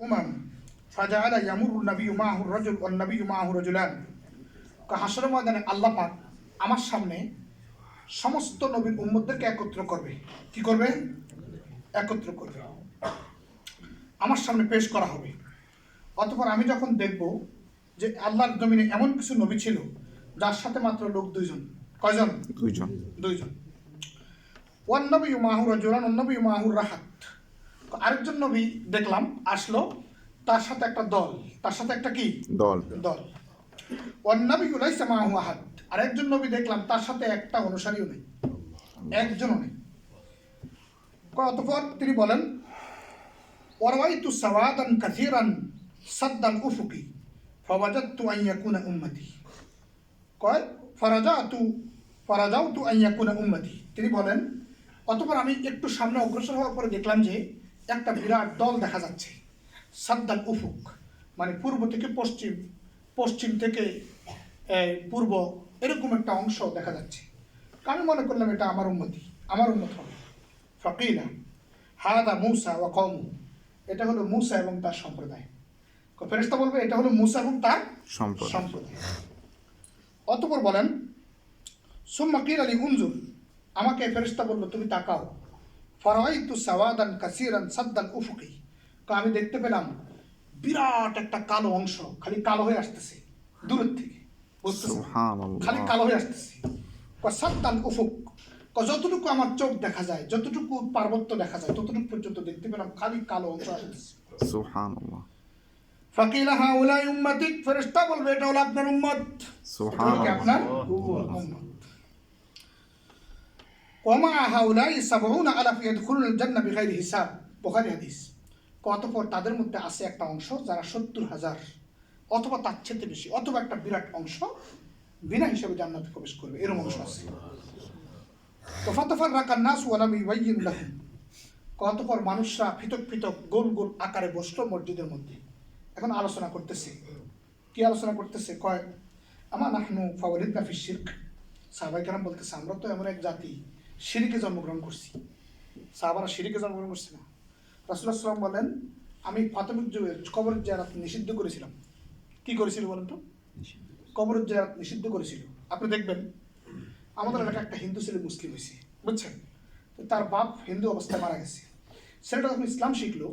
أمم فجعل يمر النبي معه الرجل والنبي معه رجلان হাসর ময়দানে আল্লাহ পাক আমার সামনে সমস্ত নবীর উম্মতদেরকে একত্র করবে কি করবে একত্র করবে আমার সামনে পেশ করা হবে অতঃপর আমি যখন দেখব যে আল্লাহর জমিনে এমন কিছু নবী ছিল যার সাথে মাত্র লোক দুইজন কয়জন দুইজন দুইজন ওয়ান নবী মাহুর জোরান নবী মাহুর রাহাত আরেকজন নবী দেখলাম আসলো তার সাথে একটা দল। তার সাথে একটা কি? দল। দল। ওয়ান নবী উলাইসা মাহু আহাদ। আরেকজন নবী দেখলাম তার সাথে একটা অনুসারীও নেই। একজনও নেই। অতপর তিনি বলেন ওয়ারাইতু সাওয়াদান কাসীরান সাদ্দাল উফুকি ফাওয়াজাদতু আন ইয়াকুনা উম্মতি। কয় ফারাজাতু ফারাজাউতু আন ইয়াকুনা উম্মতি। তিনি বলেন অতপর আমি একটু সামনে অগ্রসর হওয়ার পরে দেখলাম যে একটা বিরাট দল দেখা যাচ্ছে। সাদ্দাল উফুক মানে পূর্ব থেকে পশ্চিম পশ্চিম থেকে পূর্ব এরকম একটা অংশ দেখা যাচ্ছে। আমি মনে করলাম এটা আমার উন্নতি আমার উন্নত হবে। ফকিলা হাদা মূসা ও কম এটা হলো মূসা এবং তার সম্প্রদায়। ফেরেস্তা বলবে এটা হলো মূসা এবং তার সম্প্রদায়। অতপর বলেন সুম্মা কির আলী আমাকে ফেরেস্তা বলল তুমি তাকাও। ফরাইতু সাওয়াদান কাসিরান সাদ্দান উফুকি। তো আমি দেখতে পেলাম বিরাট একটা কালো অংশ খালি কালো হয়ে আসতেছে দূরের থেকে। খালি কালো হয়ে আসতেছে। সাদ্দান উফুক। যতটুকু আমার চোখ দেখা যায় যতটুকু পার্বত্য দেখা যায় ততটুকু পর্যন্ত দেখতে পেলাম খালি কালো অংশ আসতেছে। সুবহানাল্লাহ। ফাকিলা হাউলাই উম্মতিক ফেরেশতা বলবে এটা হলো আপনার উম্মত। কি আপনার? উম্মত। ওমা হাউলাই সাবউনা আলাফ ইয়াদখুলুল জান্নাহ বিগাইরি হিসাব। বুখারী হাদিস। অতঃপর তাদের মধ্যে আছে একটা অংশ যারা সত্তর হাজার, অথবা তার চেয়ে বেশি, অথবা একটা বিরাট অংশ বিনা হিসাবে জান্নাতে প্রবেশ করবে। এরকম অংশ আছে। তো ফাতাফার রাকার নাস ওয়ালাম ইউবাইয়িন লাহুম। অতঃপর মানুষরা পৃথক পৃথক গোল গোল আকারে বসল মসজিদের মধ্যে। এখন আলোচনা করতেছে। কি আলোচনা করতেছে? কয়, আমা নাহনু ফাওয়ালিদ নাফি শির্ক। সাহাবাই কারাম বলতেছে, আমরা তো এমন এক জাতি। সিরিকে জন্মগ্রহণ করছি। সাহাবারা সিরিকে জন্মগ্রহণ করছি না রাসুল্লাহ সাল্লাম বলেন আমি প্রাথমিক যুগে কবর জারাত নিষিদ্ধ করেছিলাম। কি করেছিল বলেন তো? কবর জারাত নিষিদ্ধ করেছিল। আপনি দেখবেন আমাদের এলাকায় একটা হিন্দু ছেলে মুসলিম হয়েছে বুঝছেন? তো তার বাপ হিন্দু অবস্থায় মারা গেছে। ছেলেটা যখন ইসলাম শিখলো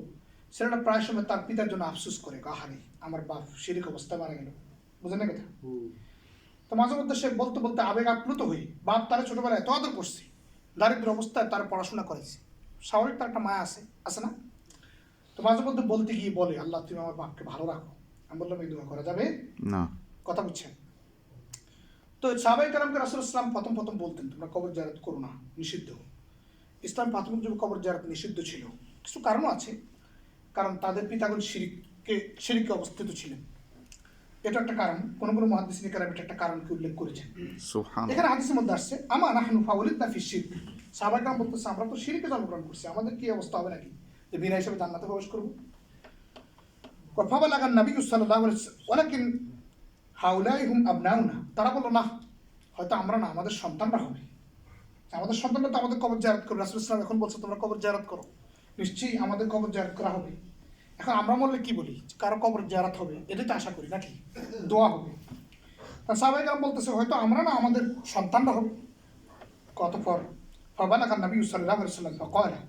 ছেলেটা প্রায় সময় তার পিতার জন্য আফসুস করে কাহারি আমার বাপ শিরিক অবস্থায় মারা গেল। বুঝেন না কথা? তো মাঝে মধ্যে সে বলতে বলতে আবেগ আপ্লুত হই বাপ তারা ছোটবেলায় এত আদর করছে দারিদ্র অবস্থায় তার পড়াশোনা করেছে। স্বাভাবিক তার একটা মায়া আছে। আছে না? তো মাঝে মধ্যে বলতে গিয়ে বলে আল্লাহ তুমি আমার বাপকে ভালো রাখো। আমি বললাম এই দোয়া করা যাবে? না। কথা বুঝছেন? তো সাহাবাই কালামকে রাসুল ইসলাম প্রথম প্রথম বলতেন তোমরা কবর জারাত করো না নিষিদ্ধ। ইসলাম প্রাথমিক যুগে কবর জারাত নিষিদ্ধ ছিল। কিছু কারণও আছে। কারণ তাদের পিতাগণ শিরিককে শিরিকে অবস্থিত ছিলেন। এটা একটা কারণ কোন কোনো মহাদিস কারাম এটা একটা কারণকে উল্লেখ করেছেন। এখানে হাদিসের মধ্যে আসছে আমা নাহনু ফাউলিদ না ফি শিরক? সাহাবাই কালাম বলতেছে আমরা তো শিরিকে জন্মগ্রহণ করছি আমাদের কি অবস্থা হবে নাকি? যে বিনা হিসেবে জান্নাতে প্রবেশ করব। নবী ওয়ালাকিন হাউলাই হুম আবনাউনা। তারা বলল না হয়তো আমরা না আমাদের সন্তানরা হবে। আমাদের সন্তানরা তো আমাদের কবর জায়ারত করবে। রাসুল ইসলাম এখন বলছে তোমরা কবর জায়ারত করো। নিশ্চয়ই আমাদের কবর জায়ারত করা হবে। এখন আমরা বললে কি বলি? কারও কবর জায়ারত হবে এটাই তো আশা করি নাকি? দোয়া হবে। তা কালাম বলতেছে হয়তো আমরা না আমাদের সন্তানরা হবে। কত পর ফাবালাগান নবী সাল্লাল্লাহু আলাইহি ওয়াসাল্লাম ফাকালা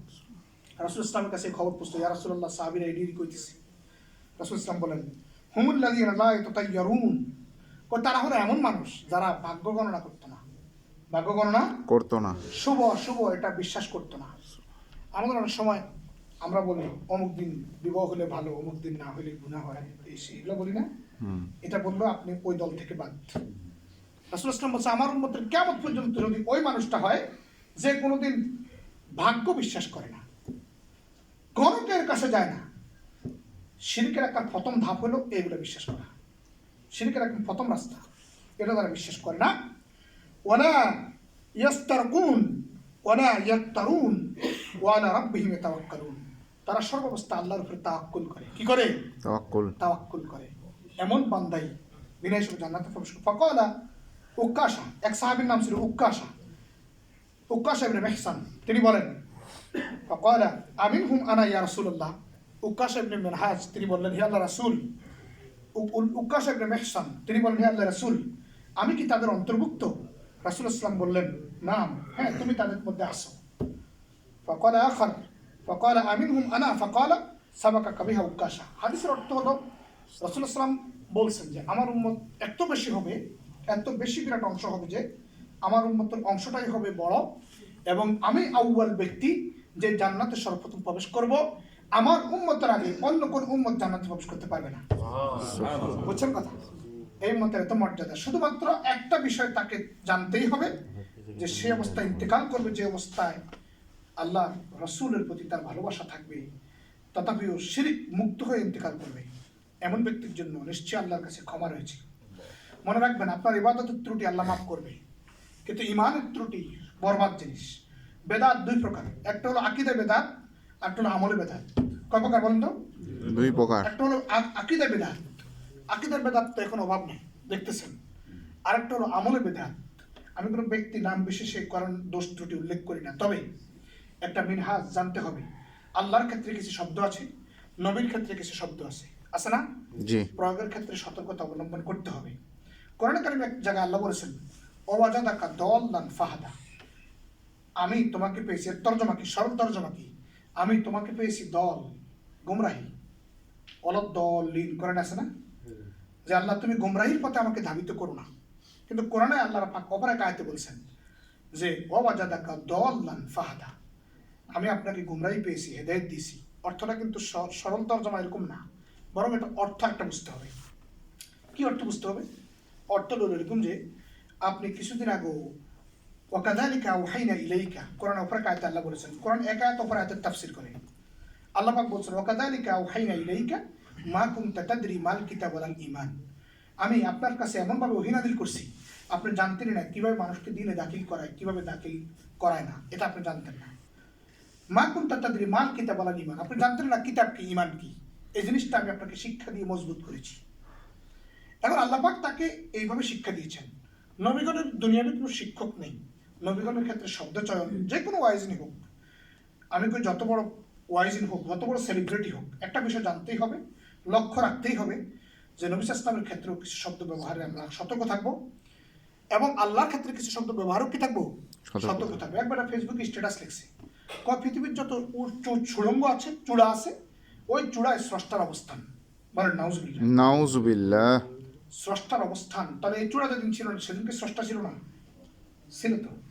রাসূল ইসলামের কাছে খবর পুষতো ইয়া রাসূলুল্লাহ সাহাবীরা এডিরি কইতেছে। রাসূল ইসলাম বলেন হুমুল্লাযীনা লা ইয়াতাতায়্যারুন ও তারা হলো এমন মানুষ যারা ভাগ্য গণনা করতো না। ভাগ্য গণনা করতো না। শুভ অশুভ এটা বিশ্বাস করতো না। আমাদের অনেক সময় আমরা বলি অমুক দিন বিবাহ হলে ভালো অমুক দিন না হলে গুণা হয় এই সেই এগুলো বলি না। এটা বলল আপনি ওই দল থেকে বাদ। রাসুল ইসলাম বলছে আমার উন্মতের কেমন পর্যন্ত যদি ওই মানুষটা হয় যে কোনোদিন ভাগ্য বিশ্বাস করে না গণকের কাছে যায় না সিরিকের একটা প্রথম ধাপ হলো এগুলো বিশ্বাস করা। সিরিকের একটা প্রথম রাস্তা এটা তারা বিশ্বাস করে না। ওলা ইয়াস্তারকুন ওলা ইয়াক্তারুন ওয়ালা রাব্বিহিম ইয়াতাওয়াক্কালুন। তারা সর্বাবস্থা আল্লাহর উপরে তাওয়াক্কুল করে। কি করে? তাওয়াক্কুল। তাওয়াক্কুল করে। এমন বান্দাই বিনয় সব জান্নাতে প্রবেশ ফকলা উক্কাশা এক সাহাবীর নাম ছিল উকাশা উকাশা ইবনে মেহসান তিনি বলেন ফকলা আমিন হুম আনা ইয়া রাসূলুল্লাহ? উকাশা ইবনে মিনহাজ তিনি বললেন হে আল্লাহ রাসূল উকাশা ইবনে মেহসান তিনি বললেন হে আল্লাহ রাসূল আমি কি তাদের অন্তর্ভুক্ত? রাসূল ইসলাম বললেন নাম হ্যাঁ তুমি তাদের মধ্যে আছো ফকলা আখার ফকাল আমিন হুম আনা ফকাল সাবাকা কাবিহা উকাশা হাদিসের অর্থ হলো রসুল ইসলাম বলছেন যে আমার উন্মত এত বেশি হবে এত বেশি বিরাট অংশ হবে যে আমার উন্মতের অংশটাই হবে বড় এবং আমি আউ্বাল ব্যক্তি যে জান্নাতে সর্বপ্রথম প্রবেশ করব। আমার উন্মতের আগে অন্য কোন উন্মত জান্নাতে প্রবেশ করতে পারবে না। বুঝছেন কথা? এই মতের এত মর্যাদা। শুধুমাত্র একটা বিষয় তাকে জানতেই হবে যে সে অবস্থায় ইন্তেকাল করবে যে অবস্থায় আল্লাহ রসুলের প্রতি তার ভালোবাসা থাকবে। তথাপিও শিরিক মুক্ত হয়ে ইন্তেকাল করবে। এমন ব্যক্তির জন্য নিশ্চয়ই আল্লাহর কাছে ক্ষমা রয়েছে। মনে রাখবেন আপনার ইবাদতের ত্রুটি আল্লাহ মাফ করবে। কিন্তু ইমানের ত্রুটি বরবাদ জিনিস। বেদাত দুই প্রকার। একটা হলো আকিদে বেদাত একটা হলো আমলে বেদাত। কয় প্রকার বলেন তো? দুই প্রকার। একটা হলো আকিদা বেদাত। আকিদার বেদাত তো এখন অভাব নেই দেখতেছেন। আরেকটা হলো আমলে বেদাত। আমি কোনো ব্যক্তি নাম বিশেষে কারণ দোষ ত্রুটি উল্লেখ করি না। তবে একটা মিনহাজ জানতে হবে। আল্লাহর ক্ষেত্রে কিছু শব্দ আছে নবীর ক্ষেত্রে কিছু শব্দ আছে। আছে না? জি। প্রয়োগের ক্ষেত্রে সতর্কতা অবলম্বন করতে হবে। কোরআন কারিম এক জায়গায় আল্লাহ বলেছেন ওয়াজাদাকা দল্লান ফাহাদা। আমি তোমাকে পেয়েছি এর তর্জমা কি? সরল তর্জমা কি? আমি তোমাকে পেয়েছি দল গুমরাহি। অলদ দল লিন কোরআন আছে না? যে আল্লাহ তুমি গুমরাহির পথে আমাকে ধাবিত করো না। কিন্তু কোরআনে আল্লাহ পাক অপর এক আয়তে বলছেন যে ওয়াজাদাকা দল্লান ফাহাদা। আমি আপনাকে গুমরাই পেয়েছি, হেদায়ত দিয়েছি। অর্থটা কিন্তু সরল তর্জমা এরকম না। বরং এটা অর্থ একটা বুঝতে হবে। কি অর্থ বুঝতে হবে? অর্থ হলো এরকম যে, আপনি কিছুদিন আগেও ওয়াকাদালিকা ওহাইনা ইলাইকা, কোরআন অপর এক আয়তে আল্লাহ বলেছেন, কোরআন এক আয়াত অপর আয়াতের তাফসির করে আল্লাহ পাক বলছেন ওয়াকাদালিকা ওহাইনা ইলাইকা মা কুম তাদরি মাল কিতাব ওয়াল ঈমান। আমি আপনার কাছে এমনভাবে অহিনাদিল করছি, আপনি জানতেন না কীভাবে মানুষকে দিনে দাখিল করায়, কীভাবে দাখিল করায় না, এটা আপনি জানতেন না। মা কুনতা তাদরি মাল কিতাব ওয়াল ঈমান আপনি জানতেন না কিতাব কি ঈমান কি? এই জিনিসটা আমি আপনাকে শিক্ষা দিয়ে মজবুত করেছি। এখন আল্লাপাক তাকে এইভাবে শিক্ষা দিয়েছেন। নবীগণের দুনিয়াতে কোনো শিক্ষক নেই। নবীগণের ক্ষেত্রে শব্দ চয়ন যে কোনো ওয়াইজনই হোক। আমি কই যত বড় ওয়াইজিন হোক যত বড় সেলিব্রিটি হোক একটা বিষয় জানতেই হবে লক্ষ্য রাখতেই হবে যে নবী ইসলামের ক্ষেত্রেও কিছু শব্দ ব্যবহারে আমরা সতর্ক থাকব এবং আল্লাহর ক্ষেত্রে কিছু শব্দ ব্যবহারও কি থাকব? সতর্ক থাকব। একবার ফেসবুকে স্ট্যাটাস লিখছে। পৃথিবীর যত সুড়ঙ্গ আছে চূড়া আছে ওই চূড়ায় স্রষ্টার অবস্থান। বলেন নাউজুবিল্লাহ। নাউজুবিল্লাহ। স্রষ্টার অবস্থান। তাহলে এই চূড়া যেদিন ছিল না সেদিনকে স্রষ্টা ছিল না? ছিল তো।